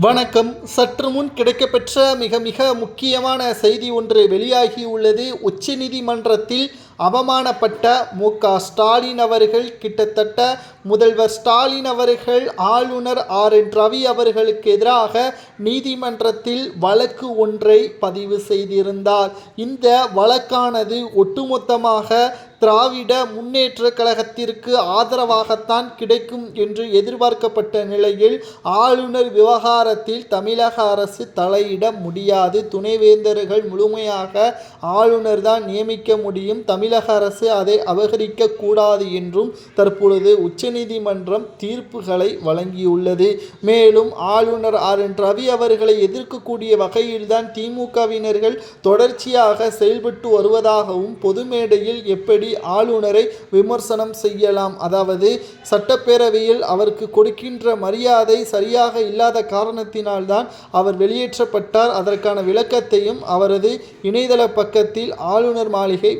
வணக்கம். சற்று முன் கிடைக்கப்பெற்ற மிக மிக முக்கியமான செய்தி ஒன்று வெளியாகியுள்ளது. உச்சநீதிமன்றத்தில் அவமானப்பட்ட மு. க. ஸ்டாலின் அவர்கள் கிட்டத்தட்ட முதல்வர் ஸ்டாலின் அவர்கள் ஆளுநர் ஆர். என். ரவி அவர்களுக்கு எதிராக நீதிமன்றத்தில் வழக்கு ஒன்றை பதிவு செய்திருந்தார். இந்த வழக்கானது ஒட்டுமொத்தமாக திராவிட முன்னேற்ற கழகத்திற்கு ஆதரவாகத்தான் கிடைக்கும் என்று எதிர்பார்க்கப்பட்ட நிலையில் ஆளுநர் விவகாரத்தில் தமிழக அரசு தலையிட முடியாது. துணைவேந்தர்கள் முழுமையாக ஆளுநர் தான் நியமிக்க முடியும். தமிழக அரசு அதை அபகரிக்க கூடாது என்றும் தற்பொழுது உச்சநீதிமன்றம் தீர்ப்புகளை வழங்கியுள்ளது. மேலும் ஆளுநர் ஆர். என். ரவி அவர்களை எதிர்க்கக்கூடிய வகையில்தான் திமுகவினர்கள் தொடர்ச்சியாக செயல்பட்டு வருவதாகவும் பொது மேடையில் எப்படி ஆளுநரை விமர்சனம் செய்யலாம்? அதாவது சட்டப்பேரவையில் அவருக்கு கொடுக்கின்ற மரியாதை சரியாக இல்லாத காரணத்தினால்தான் அவர் வெளியேற்றப்பட்டார். அதற்கான விளக்கத்தையும் அவரது இணையதள பக்கத்தில் ஆளுநர் மாளிகை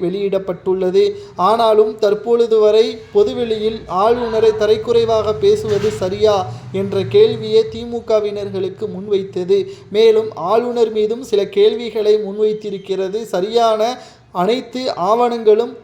வெளியிடப்பட்டுள்ளது ஆனாலும் தற்பொழுது வரை பொதுவெளியில் ஆளுநரை தரைக்குறைவாக பேசுவது சரியா என்ற கேள்வியை திமுகவினர்களுக்கு முன்வைத்தது. மேலும் ஆளுநர் மீதும் சில கேள்விகளை முன்வைத்திருக்கிறது. சரியான அனைத்து ஆவணங்களும்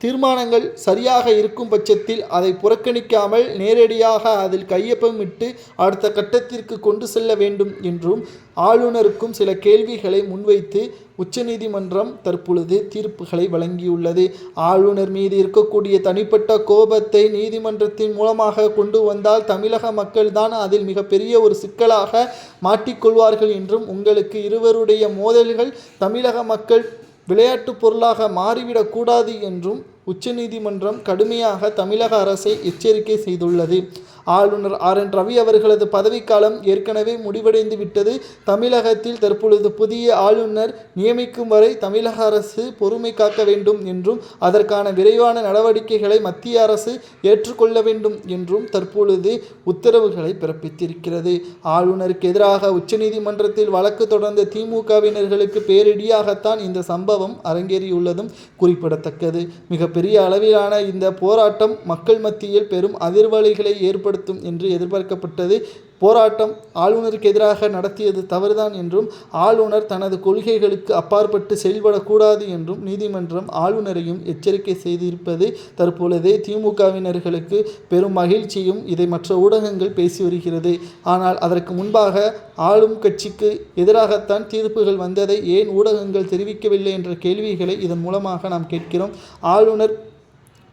தீர்மானங்கள் சரியாக இருக்கும் பட்சத்தில் அதை புறக்கணிக்காமல் நேரடியாக அதில் கையொப்பமிட்டு அடுத்த கட்டத்திற்கு கொண்டு செல்ல வேண்டும் என்றும் ஆளுநருக்கும் சில கேள்விகளை முன்வைத்து உச்சநீதிமன்றம் தற்பொழுது தீர்ப்புகளை வழங்கியுள்ளது. ஆளுநர் மீது இருக்கக்கூடிய தனிப்பட்ட கோபத்தை நீதிமன்றத்தின் மூலமாக கொண்டு வந்தால் தமிழக மக்கள்தான் அதில் மிகப்பெரிய ஒரு சிக்கலாக மாட்டிக்கொள்வார்கள் என்றும் உங்களுக்கு இருவருடைய மோதல்கள் தமிழக மக்கள் விளையாட்டு பொருளாக மாறிவிடக்கூடாது என்றும் உச்சநீதிமன்றம் கடுமையாக தமிழக அரசை எச்சரிக்கை செய்துள்ளது. ஆளுநர் ஆர். என். ரவி அவர்களது பதவிக்காலம் ஏற்கனவே முடிவடைந்து விட்டது. தமிழகத்தில் தற்பொழுது புதிய ஆளுநர் நியமிக்கும் வரை தமிழக அரசு பொறுமை காக்க வேண்டும் என்றும் அதற்கான விரைவான நடவடிக்கைகளை மத்திய அரசு ஏற்றுக்கொள்ள வேண்டும் என்றும் தற்பொழுது உத்தரவுகளை பிறப்பித்திருக்கிறது. ஆளுநருக்கு எதிராக உச்சநீதிமன்றத்தில் வழக்கு தொடர்ந்த திமுகவினர்களுக்கு பேரிடியாகத்தான் இந்த சம்பவம் அரங்கேறியுள்ளதும் குறிப்பிடத்தக்கது. மிக பெரிய அளவிலான இந்த போராட்டம் மக்கள் மத்தியில் பெரும் அதிர்வலைகளை ஏற்படுத்தும் என்று எதிர்பார்க்கப்பட்டது. போராட்டம் ஆளுநருக்கு எதிராக நடத்தியது தவறுதான் என்றும் ஆளுநர் தனது கொள்கைகளுக்கு அப்பாற்பட்டு செயல்படக்கூடாது என்றும் நீதிமன்றம் ஆளுநரையும் எச்சரிக்கை செய்திருப்பது தற்பொழுது திமுகவினர்களுக்கு பெரும் மகிழ்ச்சியும் இதை மற்ற ஊடகங்கள் பேசி வருகிறது. ஆனால் அதற்கு முன்பாக ஆளும் கட்சிக்கு எதிராகத்தான் தீர்ப்புகள் வந்ததை ஏன் ஊடகங்கள் தெரிவிக்கவில்லை என்ற கேள்விகளை இதன் மூலமாக நாம் கேட்கிறோம். ஆளுநர்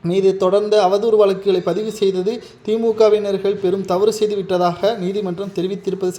மீது தொடர்ந்து அவதூறு வழக்குகளை பதிவு செய்தது திமுகவினர்கள் பெரும் தவறு செய்துவிட்டதாக நீதிமன்றம் தெரிவித்திருப்பது